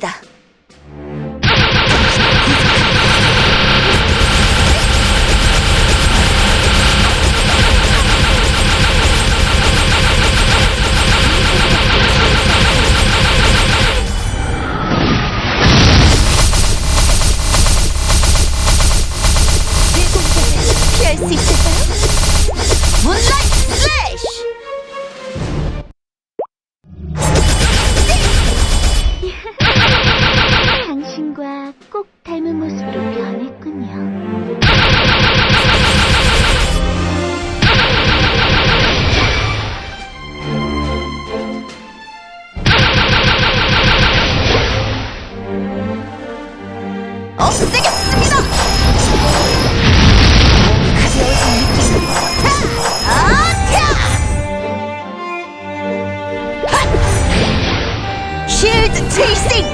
있습니다. 내 공격을 피할 수 있을까? 꼭 닮은 모습으로 변했군요. 쉴드 체이싱!